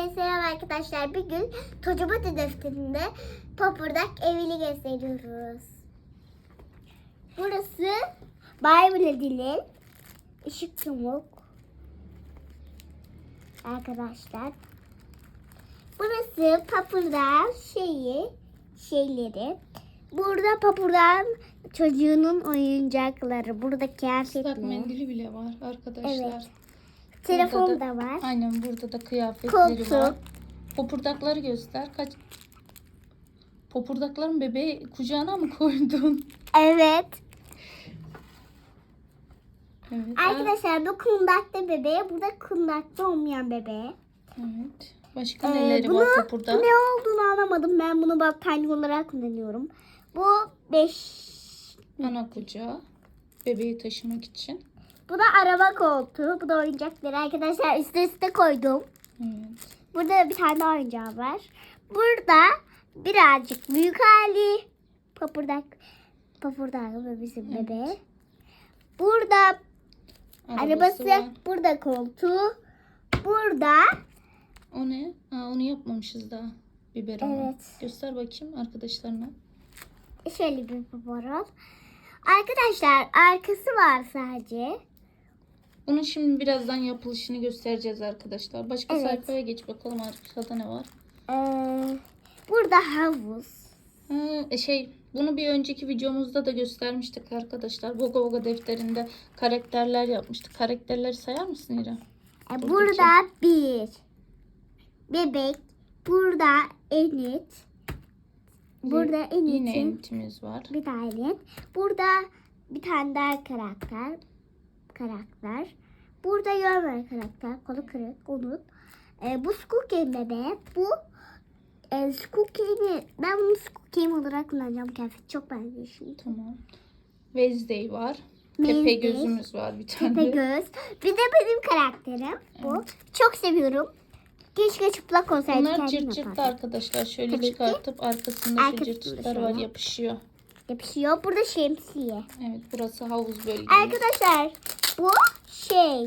Hepinize selam arkadaşlar. Bir gün Tocabatı defterinde Papırdak evini gösteriyoruz. Burası Bible dilin ışık yumuk. Arkadaşlar. Burası Papırdak şeyi, şeyleri. Burada Papırdak çocuğunun oyuncakları. Burada Islak kıyafetler. mendili bile var arkadaşlar. Evet. Telefon Burada da var. Aynen burada da kıyafetleri Koltuk. var. Popurdakları göster. Kaç Popurdakların bebeği kucağına mı koydun? Evet. Evet. Arkadaşlar bu kundakta bebeğe, burada kundakta olmayan bebeğe. Evet. Başka Ee, neleri bunu var popurdak? ne olduğunu anlamadım. Ben bunu bak tane olarak kullanıyorum. Bu 5. Ana kucağı. Bebeği taşımak için. Bu da araba koltuğu. Bu da oyuncakları arkadaşlar üst üste koydum. Evet. Burada bir tane daha oyuncağı var. Burada birazcık büyük hali. Papırdak. Papırdak bu bizim Evet. bebeği. Burada arabası, var. burada koltuğu. Burada O ne? Aa, onu yapmamışız daha. Biberon. Evet. Göster bakayım arkadaşlarına. Şöyle bir biberon. Arkadaşlar arkası var sadece. Bunun şimdi birazdan yapılışını göstereceğiz arkadaşlar. Başka Evet. sayfaya geç bakalım arkada ne var. Ee, burada havuz. Ha, e, şey bunu bir önceki videomuzda da göstermiştik arkadaşlar. Boga Boga defterinde karakterler yapmıştık. Karakterleri sayar mısın İrem? Ee, burada bir bebek. Burada enit. Burada Yine enitin entimiz var. bir tane. Burada bir tane daha karakter. Karakter. Burada Yömer karakter. Kolu kırık. Onun. Ee, bu Skookie'nin bebeği. Bu e, Skookie'ni ben bunu Skookie olarak kullanacağım. Kıyafet çok benziyor şimdi. Tamam. Wednesday var. Wednesday. gözümüz var bir tane. Tepe göz. Bir de benim karakterim bu. Çok seviyorum. Keşke çıplak olsaydı Bunlar kendim cırt cırtlı yapardım. arkadaşlar. Şöyle Tabii ki. çıkartıp arkasında şu Arkasında cırt cırtlar var yapışıyor. Yapışıyor. Burada şemsiye. Evet burası havuz bölgemiz. Arkadaşlar bu şey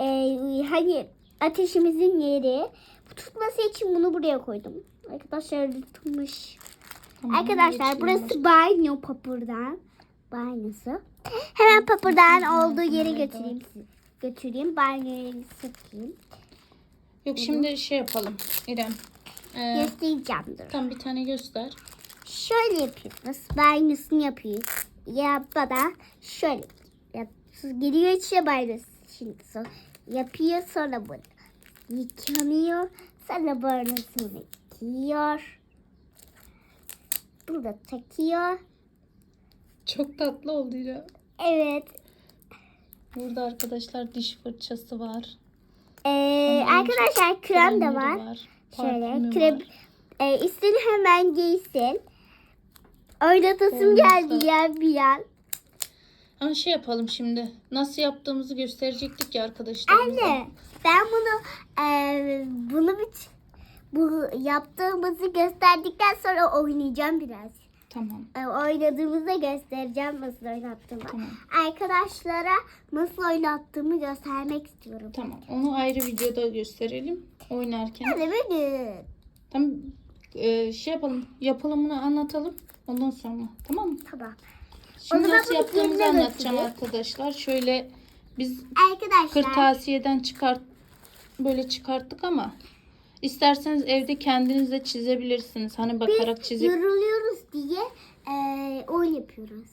e, hani ateşimizin yeri. Bu tutması için bunu buraya koydum. Arkadaşlar tutmuş. Tamam, Arkadaşlar burası banyo papırdan. Banyosu. Hemen papırdan olduğu yere götüreyim sizi. Götüreyim. Banyoya sokayım. Yok şimdi şey yapalım İrem. Ee, Göstereceğim dur. tam bir tane göster. Şöyle yapıyoruz. Banyosunu yapıyoruz. Ya da şöyle. Ya, giriyor içine banyosu. Şimdi sonra yapıyor sonra bunu. Yıkanıyor. Sonra banyo yıkıyor. Burada takıyor. Çok tatlı oldu İrem. Evet. Burada arkadaşlar diş fırçası var. Ee, Ama arkadaşlar krem de Kremleri var. Şöyle krem. var. E, hemen giysin. Oynatasım geldi ya bir an. Ama şey yapalım şimdi. Nasıl yaptığımızı gösterecektik ya arkadaşlar. Anne ben bunu e, bunu bit bu yaptığımızı gösterdikten sonra oynayacağım biraz. Tamam. E, oynadığımızda göstereceğim nasıl oynattığımı. Tamam. Arkadaşlara nasıl oynattığımı göstermek istiyorum. Tamam. Onu ayrı videoda gösterelim. Oynarken. Hadi beni. Tamam. Ee, şey yapalım. Yapılımını anlatalım. Ondan sonra. Tamam mı? Tamam. Şimdi zaman nasıl bunu yaptığımızı yerine anlatacağım götüreyim. arkadaşlar. Şöyle biz Arkadaşlar. kırtasiyeden çıkart böyle çıkarttık ama isterseniz evde kendiniz de çizebilirsiniz. Hani bakarak çizip yoruluyoruz diye e, oyun yapıyoruz.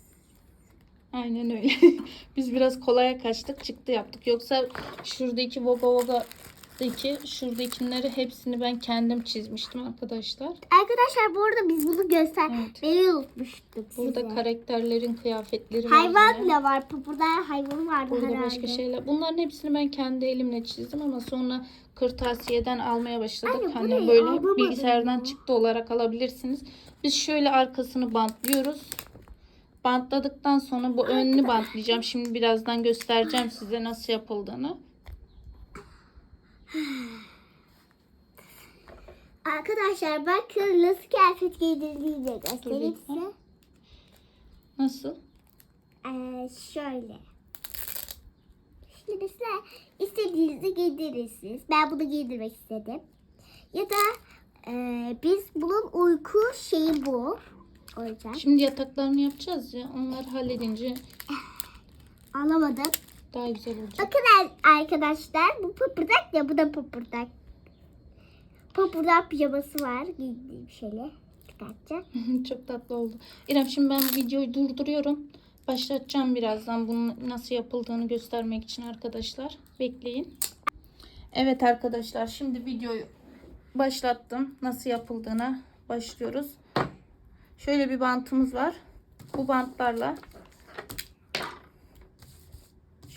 Aynen öyle. Biz biraz kolaya kaçtık çıktı yaptık. Yoksa şuradaki Voga Voga'daki şuradakileri hepsini ben kendim çizmiştim arkadaşlar. Arkadaşlar bu arada biz bunu göster. Evet. Unutmuştuk Burada size. karakterlerin kıyafetleri var. Hayvan bile var. Burada hayvan vardı Burada herhalde. başka şeyler. Bunların hepsini ben kendi elimle çizdim ama sonra kırtasiyeden almaya başladık. Anne, hani böyle bilgisayardan ya. çıktı olarak alabilirsiniz. Biz şöyle arkasını bantlıyoruz. Bantladıktan sonra bu önünü bantlayacağım. Şimdi birazdan göstereceğim size nasıl yapıldığını. Arkadaşlar bakın nasıl kıyafet giydirdiğini de göstereyim size. Nasıl? Ee, şöyle. mesela istediğinizi giydirirsiniz. Ben bunu giydirmek istedim. Ya da e, biz bunun uyku şeyi bu. O yüzden Şimdi yataklarını yapacağız ya. Onları halledince alamadım. Daha güzel olacak. Bakın ar- arkadaşlar bu pıpırdak ya bu da pıpırdak. Pıpırdak pijaması var giydiğim şöyle çıkartacağım. Çok tatlı oldu. İrem şimdi ben videoyu durduruyorum. Başlatacağım birazdan bunun nasıl yapıldığını göstermek için arkadaşlar. Bekleyin. Evet arkadaşlar şimdi videoyu başlattım. Nasıl yapıldığına başlıyoruz. Şöyle bir bantımız var. Bu bantlarla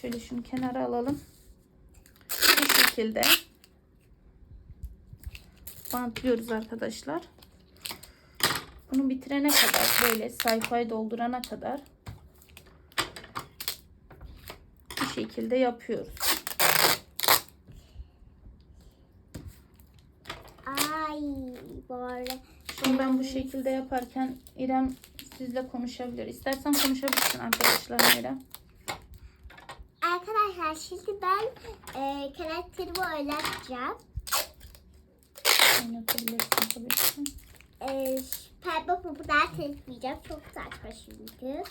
şöyle şunu kenara alalım. Bu şekilde bantlıyoruz arkadaşlar. Bunu bitirene kadar böyle sayfayı doldurana kadar bu şekilde yapıyoruz. Ay böyle. Şimdi ben bu şekilde yaparken İrem sizle konuşabilir. İstersen konuşabilirsin arkadaşlarım İrem. Arkadaşlar şimdi ben e, karakterimi oynatacağım. Oynatabilirsin tabii ki. E, pembe pıpırdağı tanıtmayacağım. Çok saçma çünkü.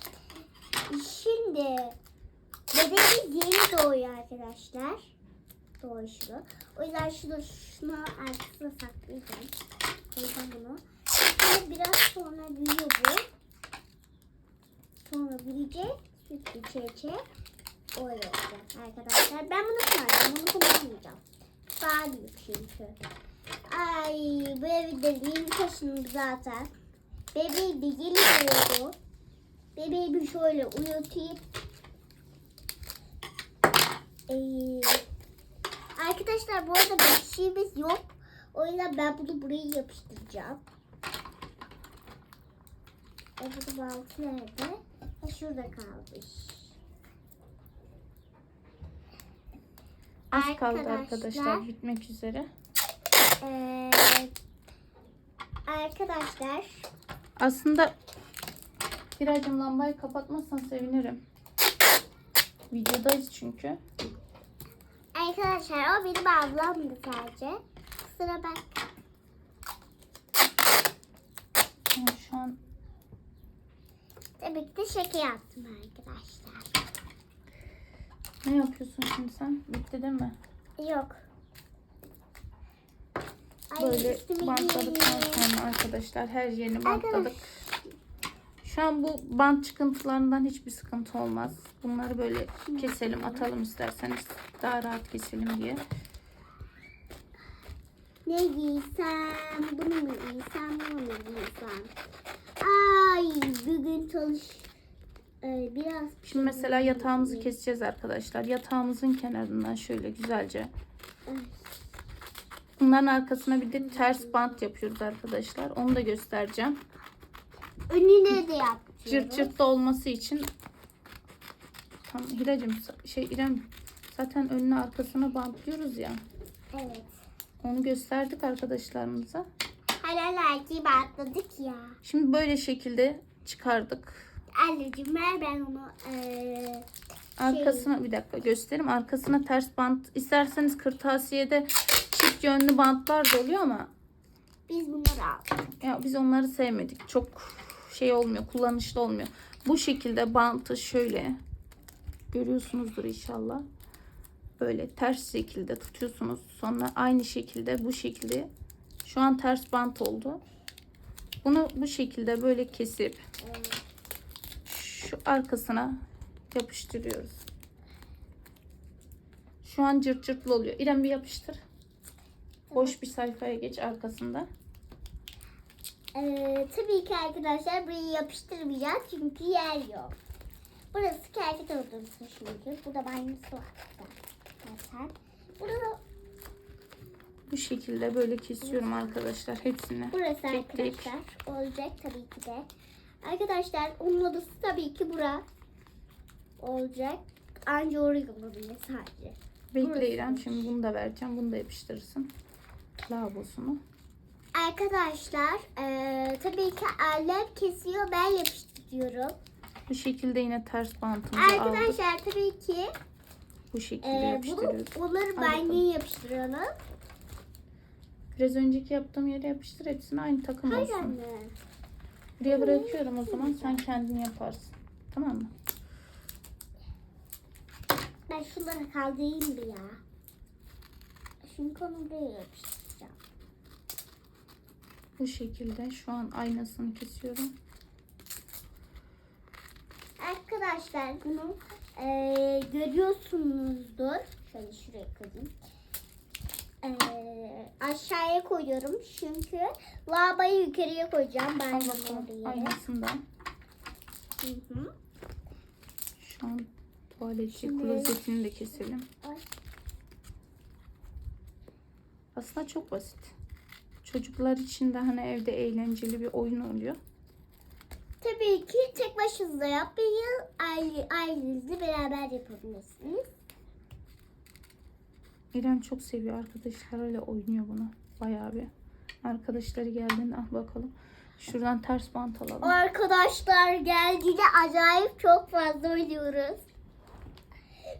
Şimdi bebeğimiz yeni doğuyor arkadaşlar. Doğuşu. O yüzden şunu, şunu arkasına saklayacağım. Koyacağım bunu. Şimdi biraz sonra büyüyor bu. Sonra büyüyecek. Süt içecek. Öyle olacak arkadaşlar. Ben bunu kullanacağım. Bunu kullanmayacağım. Daha büyük çünkü. Ay bu evde yeni taşındım zaten. Bebeği de yeni doğdu. Bebeğimi şöyle uyutayım. Ee, arkadaşlar bu arada beşiğimiz yok. O yüzden ben bunu buraya yapıştıracağım. E bu da baltı nerede? Ha şurada kalmış. Az kaldı arkadaşlar bitmek üzere. Ee, arkadaşlar Aslında Hiracığım lambayı kapatmazsan sevinirim. Videodayız çünkü. Arkadaşlar o benim ablamdı sadece. Sıra ben. Ama şu an Tabii ki de şaka yaptım arkadaşlar. Ne yapıyorsun şimdi sen? Bitti değil mi? Yok. Böyle bantladıktan sonra arkadaşlar her yerini bantladık. Şu an bu bant çıkıntılarından hiçbir sıkıntı olmaz. Bunları böyle keselim atalım isterseniz daha rahat keselim diye. Ne giysem, bunu mu giysem, bunu mu giysem? Ay bugün çalış. Ee, biraz Şimdi mesela yatağımızı keseceğiz arkadaşlar. Yatağımızın kenarından şöyle güzelce. Bunların arkasına bir de ters bant yapıyoruz arkadaşlar. Onu da göstereceğim. Önüne de yapacağım. Cırt cırtlı olması için tam Hiracığım şey İrem zaten önüne arkasına bantlıyoruz ya. Evet. Onu gösterdik arkadaşlarımıza. Helal erkeği atladık ya. Şimdi böyle şekilde çıkardık. Anneciğim ver ben onu. Ee, Arkasına bir dakika göstereyim. Arkasına ters bant isterseniz kırtasiyede çift yönlü bantlar da oluyor ama biz bunları aldık. ya biz onları sevmedik. Çok şey olmuyor, kullanışlı olmuyor. Bu şekilde bantı şöyle görüyorsunuzdur inşallah. Böyle ters şekilde tutuyorsunuz. Sonra aynı şekilde bu şekilde şu an ters bant oldu. Bunu bu şekilde böyle kesip şu arkasına yapıştırıyoruz. Şu an cırt cırtlı oluyor. İrem bir yapıştır. Boş bir sayfaya geç arkasında. Ee, tabii ki arkadaşlar burayı yapıştırmayacağız çünkü yer yok. Burası kendi odamız çünkü. Burada banyosu var zaten. Burada da Bu şekilde böyle kesiyorum arkadaşlar hepsini. burası Tek tek. arkadaşlar. Olacak tabii ki de. Arkadaşlar onun odası tabii ki bura olacak. Anca oraya olabilir sadece. Bekle. İrem şimdi bunu da vereceğim. Bunu da yapıştırırsın. Lavabosunu. Arkadaşlar eee, tabii ki annem kesiyor ben yapıştırıyorum. Bu şekilde yine ters bantımızı aldık. Arkadaşlar tabii ki Bu şekilde bunu, yapıştırıyoruz. bunları Al ben bakalım. niye yapıştıralım? Biraz önceki yaptığım yere yapıştır hepsini aynı takım Hayır olsun. anne. Buraya bırakıyorum o zaman sen kendin yaparsın. Tamam mı? Ben şunları kaldırayım bir ya. Çünkü onu buraya yapıştıracağım. Bu şekilde şu an aynasını kesiyorum. Arkadaşlar bunu eee, görüyorsunuzdur. Şöyle şuraya koyayım. Eee, aşağıya koyuyorum çünkü lavabayı yukarıya koyacağım. Ben Al bakalım aynasından. Hı hı. Şu an tuvaletçi Şimdi- klozetini de keselim. Aslında çok basit. Çocuklar için de hani evde eğlenceli bir oyun oluyor. Tabii ki tek başınıza yapmayın. Aile, ailenizle beraber yapabilirsiniz. İrem çok seviyor arkadaşlarıyla oynuyor bunu. Bayağı bir. Arkadaşları geldiğinde ah bakalım. Şuradan ters bant alalım. Arkadaşlar geldiğinde acayip çok fazla oynuyoruz.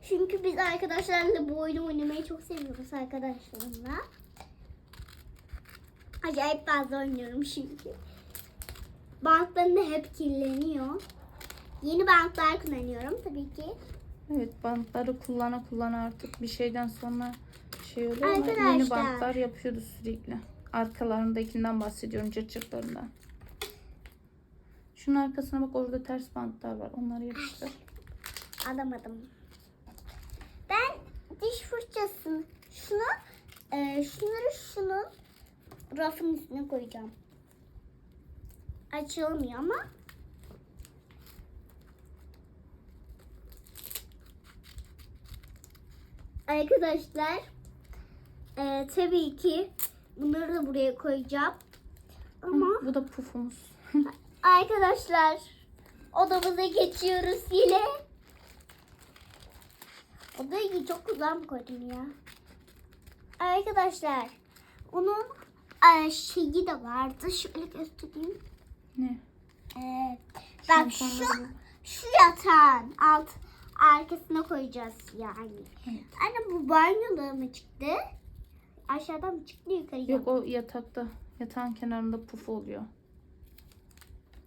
Çünkü biz arkadaşlarla bu oyunu oynamayı çok seviyoruz arkadaşlarımla. Acayip fazla oynuyorum çünkü. Bantlarım da hep kirleniyor. Yeni bantlar kullanıyorum tabii ki. Evet bantları kullana kullana artık bir şeyden sonra şey oluyor ama yeni Arkadaşlar. bantlar yapıyoruz sürekli. Arkalarındakinden bahsediyorum cırcırtlarından. Şunun arkasına bak orada ters bantlar var. Onları yapıştır. Alamadım. Ben diş fırçasını şunu e, şunları şunun rafın üstüne koyacağım. Açılmıyor ama Arkadaşlar e, tabii ki bunları da buraya koyacağım. Ama Bu da pufumuz. Arkadaşlar odamıza geçiyoruz yine. Odayı çok güzel mi koydum ya? Arkadaşlar onun e, şeyi de vardı. Şöyle göstereyim. ne? Ee, bak şu, şu yatağın alt arkasına koyacağız yani. Evet. Anne bu banyoda mı çıktı? Aşağıdan mı çıktı yukarıya Yok o yatakta. Yatağın kenarında pufu oluyor.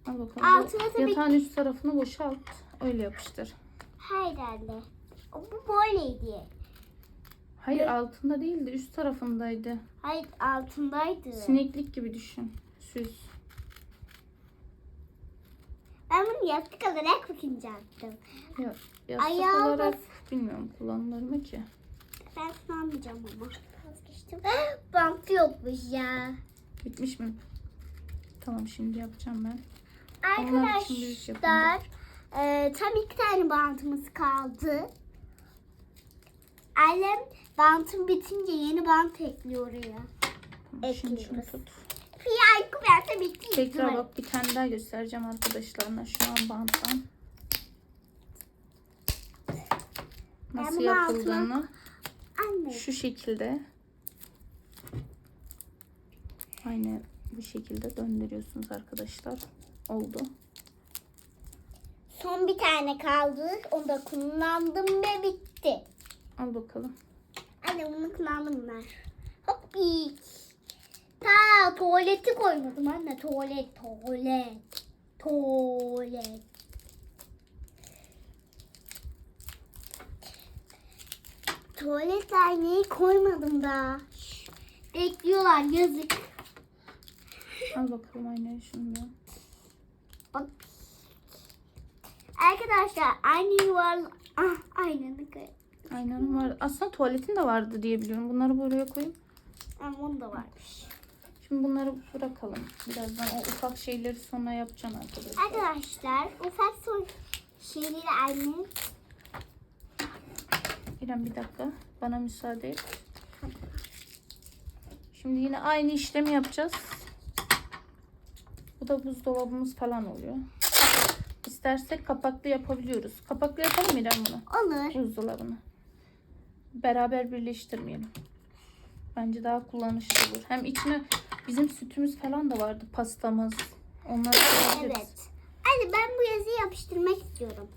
Al bakalım. Altına tabii Yatağın üst tarafını boşalt. Öyle yapıştır. Hayır anne. O Bu böyleydi. Hayır altında değildi. Üst tarafındaydı. Hayır altındaydı. Sineklik gibi düşün. Süs. Ben bunu yastık olarak bakınca attım. Ya, yastık Ayağı olarak bilmiyorum kullanılır mı ki? Ben şunu almayacağım ama. Vazgeçtim. Bant yokmuş ya. Bitmiş mi? Tamam şimdi yapacağım ben. Arkadaşlar e, tam iki tane bantımız kaldı. Annem bantım bitince yeni bant ekliyor oraya. Tamam, şimdi şunu Ekliyoruz. Tut. Fiyakı verse bitti. Tekrar bak bir tane daha göstereceğim arkadaşlarına şu an banttan. Nasıl altına- yapıldığını Anne. şu şekilde aynı bu şekilde döndürüyorsunuz arkadaşlar. Oldu. Son bir tane kaldı. Onu da kullandım ve bitti. Al bakalım. Anne bunu kullandım ben. Hoppik. Ta tuvaleti koymadım anne. Tuvalet, tuvalet. Tuvalet. Tuvalet aynayı koymadım da. Şş, Bekliyorlar yazık. Al bakalım şunu da. Bak. Arkadaşlar aynı yuvarlı... Ah aynanı koy. Aynanın var. Aslında tuvaletin de vardı diye biliyorum. Bunları buraya koyayım. Ama onun da varmış. Şimdi bunları bırakalım. Birazdan o ufak şeyleri sonra yapacağım arkadaşlar. Arkadaşlar ufak son şeyleri anne İrem bir dakika. Bana müsaade et. Şimdi yine aynı işlemi yapacağız. Bu da buzdolabımız falan oluyor. İstersek kapaklı yapabiliyoruz. Kapaklı yapalım mı İrem bunu? olur. Buzdolabını. Beraber birleştirmeyelim. Bence daha kullanışlı olur. Hem içine bizim sütümüz falan da vardı. Pastamız. Onları koyabiliriz. Evet. Anne ben bu yazıyı yapıştırmak istiyorum.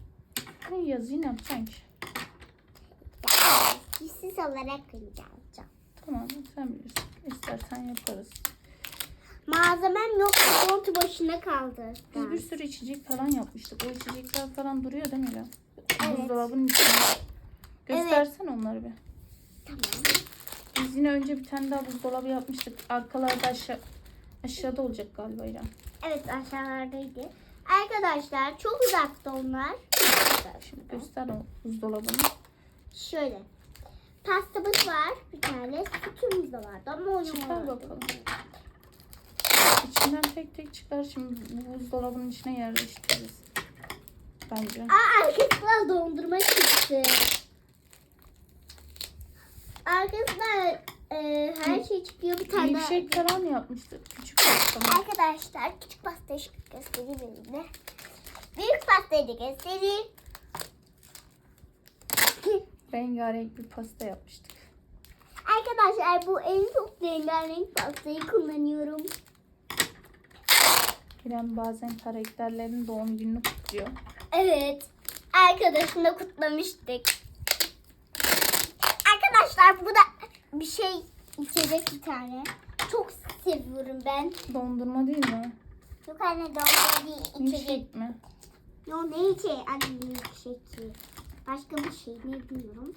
Ne yazıyı ne yapacaksın ki? Siz olarak koyacağım. Tamam sen bilirsin. İstersen yaparız. Malzemem yok. Montu boşuna kaldı. Biz bir sürü içecek falan yapmıştık. O içecekler falan duruyor değil mi İrem? Evet. Buzdolabının içinde. Göstersen onları bir. Tamam. Yine önce bir tane daha buzdolabı yapmıştık. Arkalarda aşağı aşağıda olacak galiba İrem. Evet aşağılardaydı. Arkadaşlar çok uzakta onlar. Şimdi göster o buzdolabını. Şöyle. Pastamız var bir tane. Sütümüz de vardı ama oyun Çıkar vardı. bakalım. İçinden tek tek çıkar. Şimdi bu buzdolabının içine yerleştiririz. Bence. Aa arkasından dondurma çıktı. Arkasından e, her şey çıkıyor bir tane. Milkshake falan yapmıştık. Küçük pasta. Arkadaşlar küçük pastayı göstereyim elimde. Büyük pastayı da göstereyim. Rengarenk bir pasta yapmıştık. Arkadaşlar bu en çok rengarenk pastayı kullanıyorum. İrem bazen karakterlerin doğum gününü kutluyor. Evet. Arkadaşımla kutlamıştık. Arkadaşlar bu da bir şey içecek bir tane. Çok seviyorum ben. Dondurma değil mi? Yok anne dondurma değil içecek. Milkshake mi? Yok ne içecek? Anne milkshake. Başka bir şey ne bilmiyorum.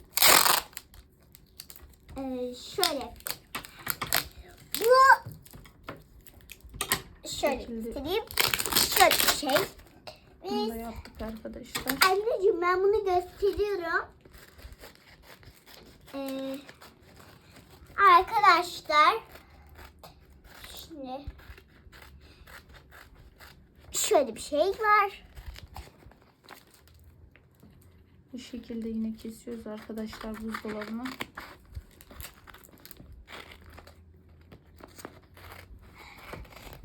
Ee, şöyle. Bu şöyle göstereyim. Şöyle bir şey. Bunu da Biz yaptık arkadaşlar. Anneciğim ben bunu gösteriyorum. Ee, arkadaşlar şimdi şöyle bir şey var. Bu şekilde yine kesiyoruz arkadaşlar buzdolabını.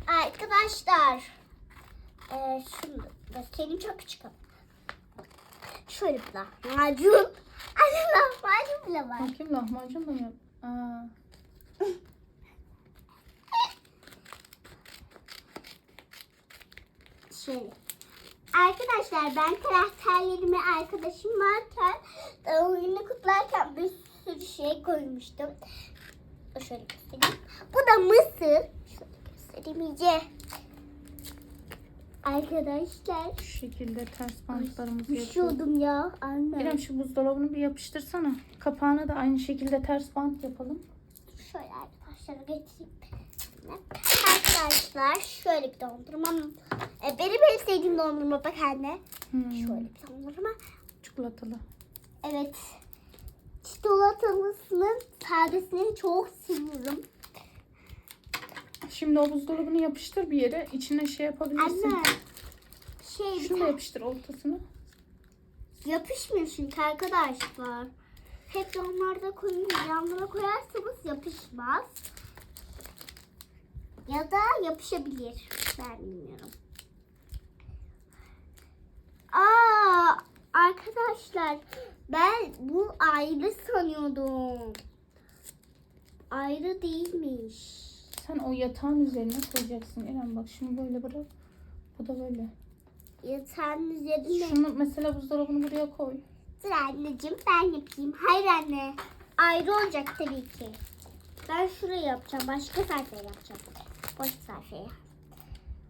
Arkadaşlar ee, şunu göstereyim çok küçük. Şöyle bir lahmacun. Anne lahmacun bile var. Bakayım lahmacun da yap. Aa, Şöyle. Arkadaşlar ben karakterlerimi arkadaşım varken doğum gününü kutlarken bir sürü şey koymuştum. Şöyle göstereyim. Bu da mısır. Şöyle göstereyim iyice. Arkadaşlar. şu şekilde ters bantlarımızı. Düşüyordum ya anne. İrem şu buzdolabını bir yapıştırsana. Kapağına da aynı şekilde ters bant yapalım. Şöyle arkadaşlar getireyim. Arkadaşlar şöyle bir dondurma. E, benim en sevdiğim dondurma bak anne. Hmm, Şöyle bir dondurma. Çikolatalı. Evet. Çikolatalısının sadesini çok seviyorum. Şimdi o buzdolabını yapıştır bir yere. İçine şey yapabilirsin. Anne. Şey Şunu da yapıştır ortasına. yapışmıyor çünkü arkadaşlar. Hep onlarda koyun yanlara koyarsanız yapışmaz. Ya da yapışabilir. Ben bilmiyorum. Aa arkadaşlar ben bu ayrı sanıyordum. Ayrı değilmiş. Sen o yatağın üzerine koyacaksın İrem bak şunu böyle bırak. Bu da böyle. Yatağın üzerine. Şunu mesela buzdolabını buraya koy. Dur anneciğim ben yapayım. Hayır anne. Ayrı olacak tabii ki. Ben şurayı yapacağım. Başka sayfaya yapacağım. Boş sayfaya.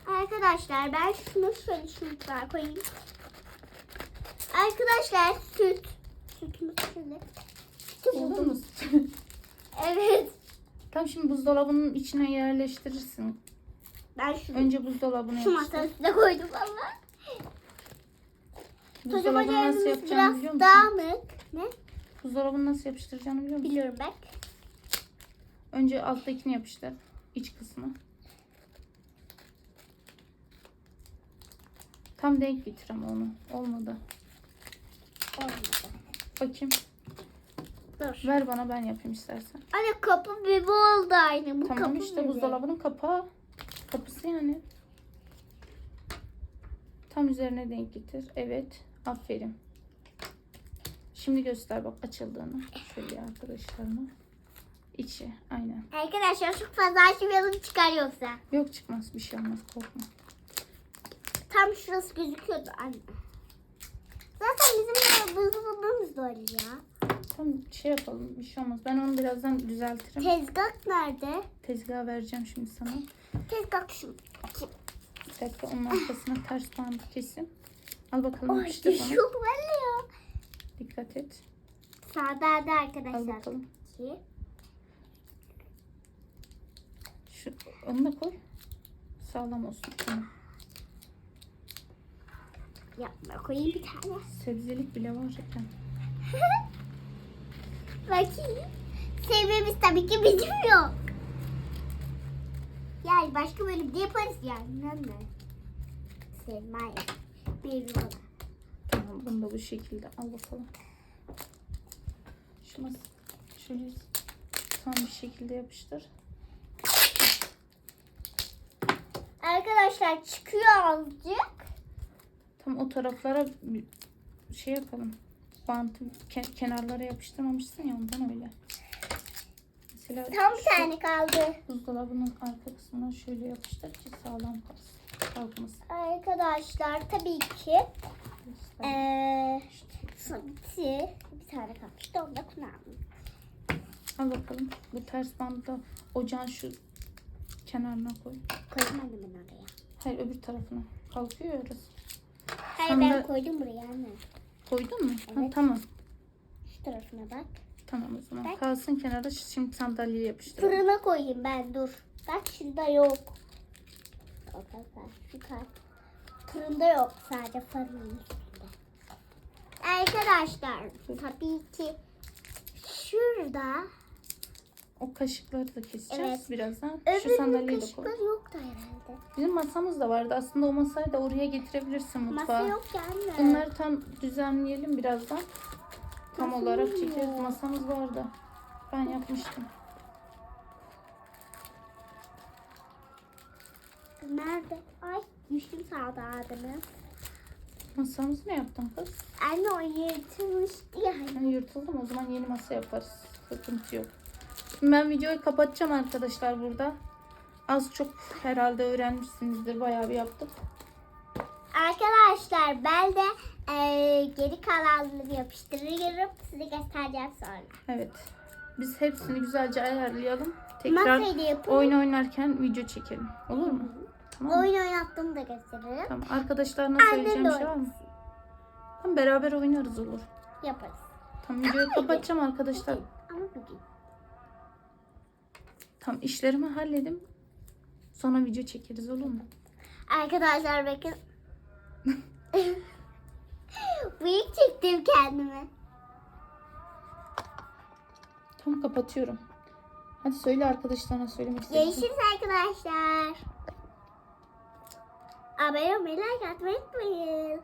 Arkadaşlar ben şunu şöyle şuraya koyayım. Arkadaşlar süt. Sütümüz şöyle. Süt Oldu buldum. mu? Evet. Tam şimdi buzdolabının içine yerleştirirsin. Ben şunu Önce buzdolabını şu yapıştır. masanın üstüne koydum ama. Buzdolabını nasıl Kocaman yapacağını biliyor musun? dağınık. Ne? Buzdolabını nasıl yapıştıracağını biliyor musun? Biliyorum bak. Önce alttakini yapıştır. iç kısmı. Tam denk getir ama onu. Olmadı. Olmadı. Bakayım. Dur. Ver bana ben yapayım istersen. Anne kapı bebi oldu aynı. Bu tamam kapı işte buzdolabının kapağı. Kapısı yani. Tam üzerine denk getir. Evet. Aferin. Şimdi göster bak açıldığını. Şöyle arkadaşlarına. İçi. Aynen. Arkadaşlar çok fazla açmayalım çıkar yoksa. Yok çıkmaz bir şey olmaz korkma. Tam şurası gözüküyordu anne. Zaten bizim buzdolabımız da öyle ya. Tamam şey yapalım bir şey olmaz. Ben onu birazdan düzeltirim. Tezgah nerede? Tezgaha vereceğim şimdi sana. Tezgah şu. Bir dakika onun arkasına ters bandı kesin. Al bakalım Ay yapıştır bana. çok ya. Dikkat et. Sağda da Al arkadaşlar. bakalım. Ki. Şu, onu da koy. Sağlam olsun. Tamam. Yapma koyayım bir tane. Sebzelik bile var zaten. Bakayım. Sevmemiz tabii ki bizim yok. Yani başka bölümde yaparız yani. Sevmem. Bir numara. Tamam bunu da bu şekilde al bakalım. Şunu şöyle tam bir şekilde yapıştır. Arkadaşlar çıkıyor azıcık. Tam o taraflara bir şey yapalım. Bantı ke- kenarlara yapıştırmamışsın ya ondan öyle. Mesela Tam bir tane kaldı. buzdolabının arka kısmına şöyle yapıştır ki sağlam kalsın. Kalkmasın. Arkadaşlar tabii ki son bitti. Bir tane kalmıştı onu da kullandım. Al bakalım. Bu ters bandı da ocağın şu kenarına koy. Koymadım ben oraya. Hayır öbür tarafına. Kalkıyor ya orası. Hayır Sen ben de- koydum buraya anne. Koydun mu? Ha, Evet. tamam. Şu tarafına bak. Tamam o zaman. Bak. Kalsın kenara. Şimdi sandalyeye yapıştıralım. Fırına koyayım ben dur. Bak şurada yok. Bak bak bak şu kart. Fırında yok sadece fırının üstünde. Arkadaşlar tabii ki şurada O kaşıkları da keseceğiz Evet. birazdan. Şu sandalyeyi de koy. kaşıklar yoktu herhalde. Bizim masamız da vardı. Aslında o masayı da oraya getirebilirsin mutfağa. Masa yok anne. Bunları tam düzenleyelim birazdan. Tam Nasıl olarak oluyor? çekeriz. Masamız vardı. Ben yapmıştım. Nerede? Ay düştüm sağda adını. Masamızı ne yaptın kız? Anne o yırtılmıştı ya. hani. Ben yırtıldım. O zaman yeni masa yaparız. Sıkıntı yok. Şimdi ben videoyu kapatacağım arkadaşlar burada. Az çok herhalde öğrenmişsinizdir. Bayağı bir yaptık. Arkadaşlar ben de eee, geri kalanını yapıştırıyorum. Size göstereceğim sonra. Evet. Biz hepsini güzelce ayarlayalım. Tekrar oyun oynarken video çekelim. Olur mu? Tamam? Oyun oynattığımı da gösteririm. Tamam. Arkadaşlarına Annem söyleyeceğim şey var mı? Tamam beraber oynarız olur. Yaparız. Tamam videoyu kapatacağım arkadaşlar. Ama bugün. Tamam işlerimi halledim. Sonra video çekeriz olur mu? Arkadaşlar bakın. Büyük çektim kendimi. Tamam kapatıyorum. Hadi söyle arkadaşlarına söylemek şey. Görüşürüz arkadaşlar. Abone olmayı, like atmayı unutmayın.